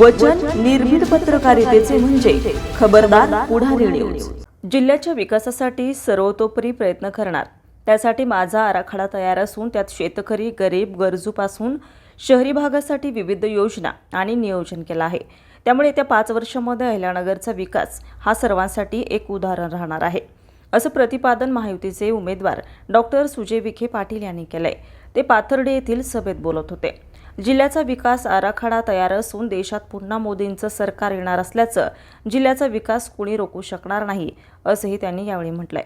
वचन निर्भीड पत्रकारितेचे म्हणजे खबरदार पुढारी न्यूज जिल्ह्याच्या विकासासाठी सर्वतोपरी प्रयत्न करणार. त्यासाठी माझा आराखडा तयार असून त्यात शेतकरी गरीब गरजूपासून शहरी भागासाठी विविध योजना आणि नियोजन केलं आहे. त्यामुळे येत्या पाच वर्षामध्ये अहिल्यानगरचा विकास हा सर्वांसाठी एक उदाहरण राहणार आहे. असं प्रतिपादन महायुतीचे उमेदवार डॉक्टर सुजय विखे पाटील यांनी केलंय. ते पाथर्डे येथील सभेत बोलत होते. जिल्ह्याचा विकास आराखडा तयार असून देशात पुन्हा मोदींचं सरकार येणार असल्याचं जिल्ह्याचा विकास कुणी रोखू शकणार नाही असंही त्यांनी यावेळी म्हटलंय.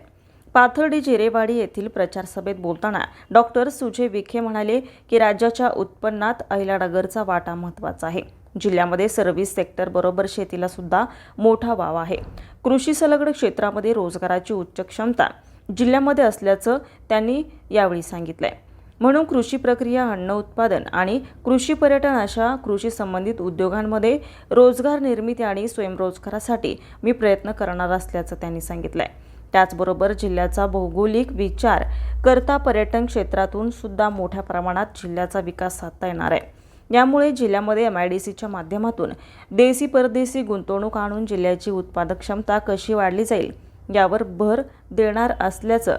पाथर्डी जिरेवाडी येथील प्रचार सभेत बोलताना डॉक्टर सुजय विखे म्हणाले की राज्याच्या उत्पन्नात अहिलानगरचा वाटा महत्त्वाचा आहे. जिल्ह्यामध्ये सर्व्हिस सेक्टरबरोबर शेतीलासुद्धा मोठा वाव आहे. कृषी संलग्न क्षेत्रामध्ये रोजगाराची उच्च क्षमता जिल्ह्यामध्ये असल्याचं त्यांनी यावेळी सांगितलंय. म्हणून कृषी प्रक्रिया अन्न उत्पादन आणि कृषी पर्यटन अशा कृषी संबंधित उद्योगांमध्ये रोजगार निर्मिती आणि स्वयंरोजगारासाठी मी प्रयत्न करणार असल्याचं त्यांनी सांगितलंय. त्याचबरोबर जिल्ह्याचा भौगोलिक विचार करता पर्यटन क्षेत्रातून सुद्धा मोठ्या प्रमाणात जिल्ह्याचा विकास साधता येणार आहे. यामुळे जिल्ह्यामध्ये एम आय डी सीच्या माध्यमातून देसी परदेशी गुंतवणूक आणून जिल्ह्याची उत्पादक क्षमता कशी वाढली जाईल यावर भर देणार असल्याचं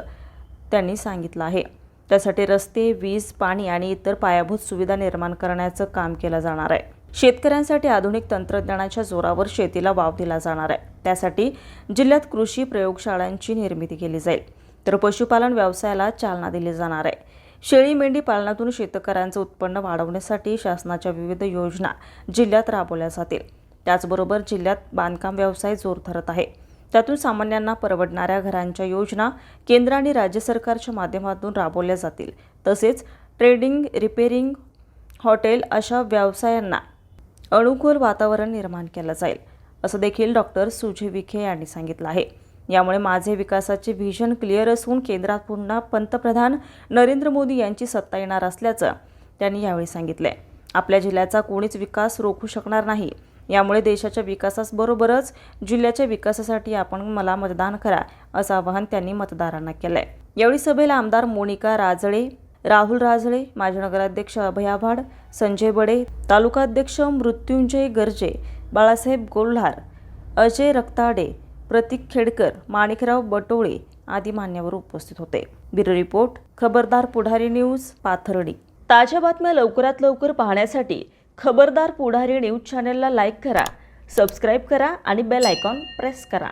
त्यांनी सांगितलं आहे. त्यासाठी रस्ते वीज पाणी आणि इतर पायाभूत सुविधा निर्माण करण्याचं काम केलं जाणार आहे. शेतकऱ्यांसाठी आधुनिक तंत्रज्ञानाच्या जोरावर शेतीला वाव दिला जाणार आहे. त्यासाठी जिल्ह्यात कृषी प्रयोगशाळांची निर्मिती केली जाईल. तर पशुपालन व्यवसायाला चालना दिली जाणार आहे. शेळी मेंढी पालनातून शेतकऱ्यांचं उत्पन्न वाढवण्यासाठी शासनाच्या विविध योजना जिल्ह्यात राबवल्या जातील. त्याचबरोबर जिल्ह्यात बांधकाम व्यवसाय जोर धरत आहे. त्यातून सामान्यांना परवडणाऱ्या घरांच्या योजना केंद्र आणि राज्य सरकारच्या माध्यमातून राबवल्या जातील. तसेच ट्रेडिंग रिपेरिंग हॉटेल अशा व्यवसायांना अनुकूल वातावरण निर्माण केलं जाईल असं देखील डॉक्टर सुजय विखे यांनी सांगितलं आहे. यामुळे माझे विकासाचे व्हिजन क्लिअर असून केंद्रात पुन्हा पंतप्रधान नरेंद्र मोदी यांची सत्ता येणार असल्याचं त्यांनी यावेळी सांगितले. आपल्या जिल्ह्याचा कोणीच विकास रोखू शकणार नाही. यामुळे देशाच्या विकासाबरोबरच जिल्ह्याच्या विकासासाठी आपण मला मतदान करा असं आवाहन त्यांनी मतदारांना केलंय. यावेळी सभेला आमदार मोनिका राजळे राहुल राजळे माजी नगराध्यक्ष अभया भाड संजय बडे तालुकाध्यक्ष मृत्युंजय गर्जे बाळासाहेब गोल्हार अजय रक्ताडे प्रतीक खेडकर माणिकराव बटोळे आदी मान्यवर उपस्थित होते. ब्युरो रिपोर्ट खबरदार पुढारी न्यूज पाथर्डी. ताज्या बातम्या लवकरात लवकर पाहण्यासाठी खबरदार पुढारी न्यूज चॅनलला लाईक करा सबस्क्राईब करा आणि बेल आयकॉन प्रेस करा.